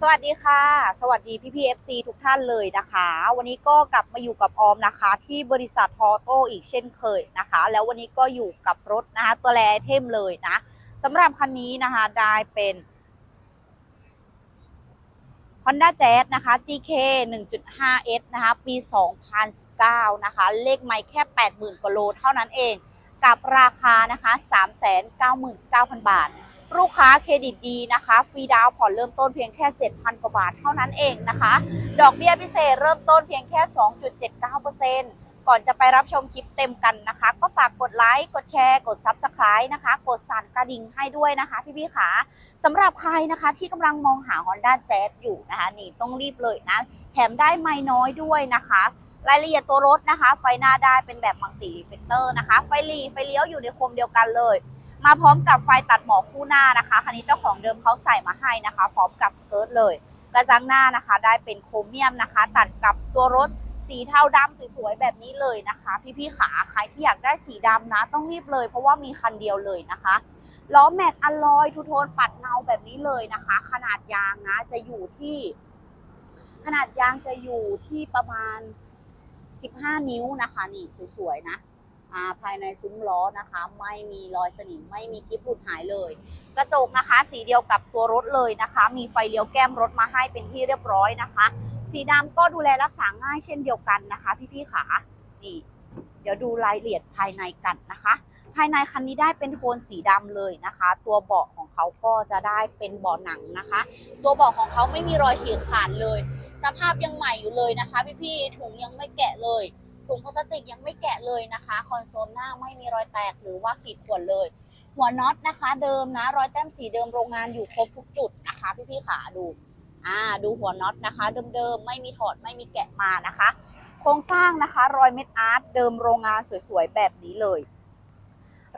สวัสดีค่ะ สวัสดีพี่พีเอฟซีทุกท่านเลยนะคะ วันนี้ก็กลับมาอยู่กับออมนะคะ ที่บริษัททอโต้อีกเช่นเคยนะคะ แล้ววันนี้ก็อยู่กับรถนะคะตัวแรเทมเลยนะสำหรับคันนี้นะคะได้เป็น Honda Jazz นะคะ GK 1.5S นะคะ ปี 2019 นะคะ เลขไม่แค่ 80,000กว่าโลเท่านั้นเอง กับราคานะคะ 399,000 บาท ลูกค้าเครดิตดีนะคะ ฟรีดาวน์ผ่อนเริ่มต้นเพียงแค่ 7,000 กว่าบาทเท่านั้นเองนะคะ ดอกเบี้ยพิเศษเริ่มต้นเพียงแค่ 2.79%ก่อนจะไปรับชมคลิปเต็มกันนะคะ ก็ฝากกดไลค์กดแชร์กด Subscribe นะคะ กดสั่นกระดิ่งให้ด้วยนะคะพี่ๆค่ะสำหรับใครนะคะที่กำลังมองหา Honda Jazz อยู่นะคะนี่ต้องรีบเลยนะแถมได้ไม่น้อยด้วยนะคะรายละเอียดตัวรถนะคะ ไฟหน้าได้เป็นแบบมัลติรีเฟกเตอร์นะคะ ไฟหลีไฟเลี้ยวอยู่ในโคมเดียวกันเลย มาพร้อมกับไฟตัดหมอกคู่หน้านะคะคันนี้เจ้าของเดิมเขาใส่มาให้นะคะ พร้อมกับสเกิร์ตเลยกระจังหน้านะคะ ได้เป็นโครเมียมนะคะ ตัดกับตัวรถสีเทาดำสวยๆแบบนี้เลยนะคะ พี่ๆขาใครที่อยากได้สีดำนะ ต้องรีบเลย เพราะว่ามีคันเดียวเลยนะคะล้อแม็กอลลอยทูโทนปัดเงาแบบนี้เลยนะคะ ขนาดยางนะจะอยู่ที่ ขนาดยางจะอยู่ที่ประมาณ 15 นิ้วนะคะ นี่สวยๆนะ อ่าภายในซุ้มล้อนะคะ ไม่มีรอยสนิมไม่มีกิ๊บหลุดหายเลย กระจกนะคะ สีเดียวกับตัวรถเลยนะคะ มีไฟเลี้ยวแก้มรถมาให้เป็นที่เรียบร้อยนะคะ สีดำก็ดูแลรักษาง่ายเช่นเดียวกันนะคะ พี่ๆขานี่เดี๋ยวดูรายละเอียดภายในกันนะคะ ภายในคันนี้ได้เป็นโทนสีดำเลยนะคะ ตัวเบาะของเขาก็จะได้เป็นเบาะหนังนะคะ ตัวเบาะของเขาไม่มีรอยฉีกขาดเลย สภาพยังใหม่อยู่เลยนะคะ พี่ๆถุงยังไม่แกะเลย ถุงพลาสติกยังไม่แกะเลยนะคะ คอนโซลหน้าไม่มีรอยแตกหรือว่าขีดข่วนเลย หัวน็อตนะคะเดิมนะ รอยแต้มสีเดิมโรงงานอยู่ครบทุกจุดนะคะ พี่ๆขาดูอ่าดูหัวน็อตนะคะ เดิมๆไม่มีถอดไม่มีแกะมานะคะ โครงสร้างนะคะ รอยเม็ดอาร์ตเดิมโรงงานสวยๆแบบนี้เลย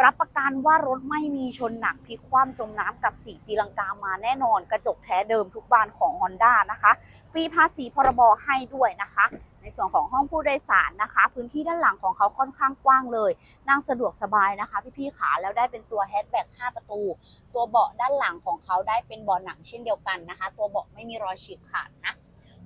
รับประกันว่ารถไม่มีชนหนักพลิกคว่ำจมน้ำกับสีตีลังกามาแน่นอน กระจกแท้เดิมทุกบานของ Honda นะคะ ฟรีภาษีพรบให้ด้วยนะคะ ในส่วนของห้องผู้โดยสารนะคะ พื้นที่ด้านหลังของเขาค่อนข้างกว้างเลย นั่งสะดวกสบายนะคะ พี่ๆขาแล้วได้เป็นตัวแฮชแบ็ก5ประตู ตัวเบาะด้านหลังของเขาได้เป็นเบาะหนังเช่นเดียวกันนะคะ ตัวเบาะไม่มีรอยฉีกขาดนะ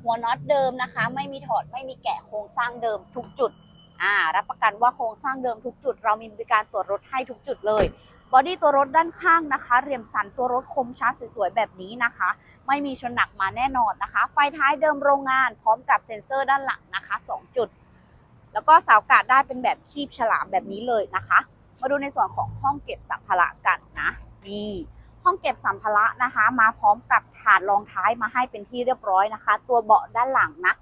หัวน็อตเดิมนะคะ ไม่มีถอดไม่มีแกะโครงสร้างเดิมทุกจุด อ่ารับประกันว่าโครงสร้างเดิมทุกจุด เรามีบริการตรวจรถให้ทุกจุดเลยบอดี้ตัวรถด้านข้างนะคะ เรียมสันตัวรถคมชัดสวยๆแบบนี้นะคะ ไม่มีชนหนักมาแน่นอนนะคะ ไฟท้ายเดิมโรงงานพร้อมกับเซ็นเซอร์ด้านหลังนะคะ 2 จุด แล้วก็เสากาดได้เป็นแบบคีบฉลามแบบนี้เลยนะคะ มาดูในส่วนของห้องเก็บสัมภาระกันนะนี่ห้องเก็บสัมภาระนะคะ มาพร้อมกับถาดรองท้ายมาให้เป็นที่เรียบร้อยนะคะ ตัวเบาะด้านหลังนะ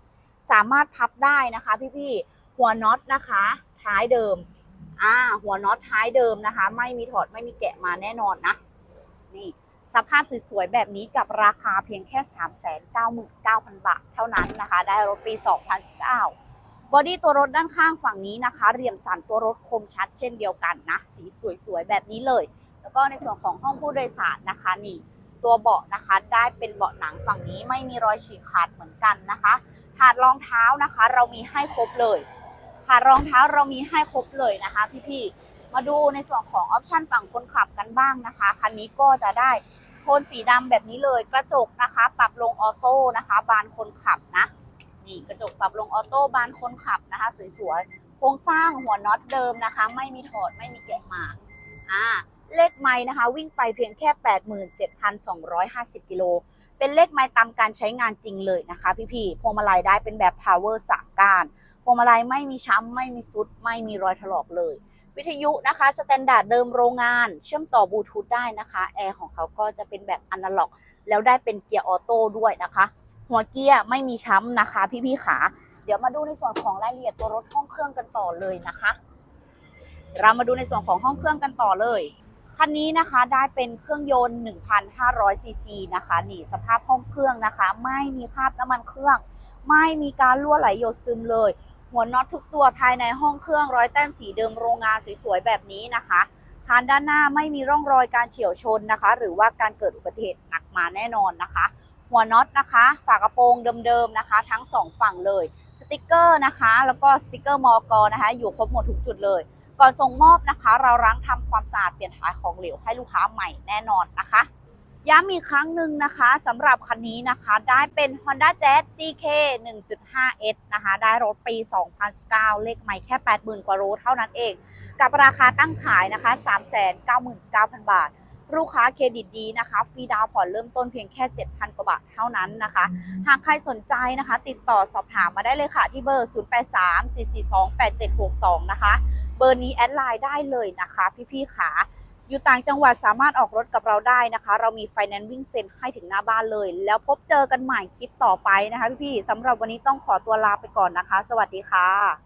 สามารถพับได้นะคะพี่ๆ หัวน็อตนะคะ ท้ายเดิม อ่า หัวน็อตท้ายเดิมนะคะ ไม่มีถอดไม่มีแกะมาแน่นอนนะ นี่สภาพสวยๆแบบนี้กับราคาเพียงแค่ 399,000 บาทเท่านั้นนะคะ ได้รถปี 2019 บอดี้ตัวรถด้านข้างฝั่งนี้นะคะเรียมสันตัวรถคมชัดเช่นเดียวกันนะ สีสวยๆแบบนี้เลย แล้วก็ในส่วนของห้องผู้โดยสารนะคะนี่ ตัวเบาะนะคะได้เป็นเบาะหนังฝั่งนี้ไม่มีรอยฉีกขาดเหมือนกันนะคะถาดรองเท้านะคะ เรามีให้ครบเลย ถาดรองเท้าเรามีให้ครบเลยนะคะพี่ๆมาดูในส่วนของออปชันฝั่งคนขับกันบ้างนะคะคันนี้ก็จะได้โทนสีดำแบบนี้เลยกระจกนะคะ ปรับลงออโต้นะคะ บานคนขับนะนี่กระจกปรับลงออโต้บานคนขับนะคะสวยๆโครงสร้างหัวน็อตเดิมนะคะ ไม่มีถอดไม่มีแกะมาอ่าเลขไม้นะคะ วิ่งไปเพียงแค่ 87,250 กิโล เป็นเลขไม้ตามการใช้งานจริงเลยนะคะ พี่ๆพวงมาลัยได้เป็นแบบ power 3ก้าน พวงมาลัยไม่มีช้ำไม่มีซุด ไม่มีรอยถลอกเลย วิทยุนะคะสแตนดาร์ดเดิมโรงงาน เชื่อมต่อบลูทูธได้นะคะแอร์ของเขาก็จะเป็นแบบอนาล็อก แล้วได้เป็นเกียร์ออโต้ด้วยนะคะ หัวเกียร์ไม่มีช้ำนะคะ พี่ๆขาเดี๋ยวมาดูในส่วนของรายละเอียดตัวรถห้องเครื่องกันต่อเลยนะคะ เรามาดูในส่วนของห้องเครื่องกันต่อเลยคันนี้นะคะได้เป็นเครื่องยนต์ 1,500 ซีซีนะคะนี่สภาพห้องเครื่องนะคะ ไม่มีคราบน้ำมันเครื่อง ไม่มีการรั่วไหลหยดซึมเลย หัวน็อตทุกตัวภายในห้องเครื่องร้อยแต้มสีเดิมโรงงานสวยๆแบบนี้นะคะคานด้านหน้าไม่มีร่องรอยการเฉียวชนนะคะ หรือว่าการเกิดอุบัติเหตุหนักมาแน่นอนนะคะ หัวน็อตนะคะ ฝากระโปรงเดิมๆนะคะ ทั้งสองฝั่งเลยสติกเกอร์นะคะ แล้วก็สติกเกอร์มอกนะคะ อยู่ครบหมดทุกจุดเลย ก่อนส่งมอบนะคะ เราล้างทำความสะอาดเปลี่ยนถ่ายของเหลวให้ลูกค้าใหม่แน่นอนนะคะ ย้ำอีกครั้งหนึ่งนะคะสำหรับคันนี้นะคะได้เป็น Honda Jazz GK 1.5S นะคะได้รถปี 2019 เลขใหม่แค่ 80,000 กว่าโลเท่านั้นเอง กับราคาตั้งขายนะคะ 399,000 บาท ลูกค้าเครดิตดีนะคะ ฟรีดาวน์ผ่อนเริ่มต้นเพียงแค่ 7,000 กว่าบาทเท่านั้นนะคะ หากใครสนใจนะคะ ติดต่อสอบถามมาได้เลยค่ะ ที่เบอร์ 0834428762 นะคะ เบอร์นี้แอดไลน์ได้เลยนะคะ พี่ๆขา อยู่ต่างจังหวัดสามารถออกรถกับเราได้นะคะ เรามีไฟแนนซ์วิ่งเซ็นให้ถึงหน้าบ้านเลย แล้วพบเจอกันใหม่คลิปต่อไปนะคะพี่ๆสำหรับวันนี้ต้องขอตัวลาไปก่อนนะคะ สวัสดีค่ะ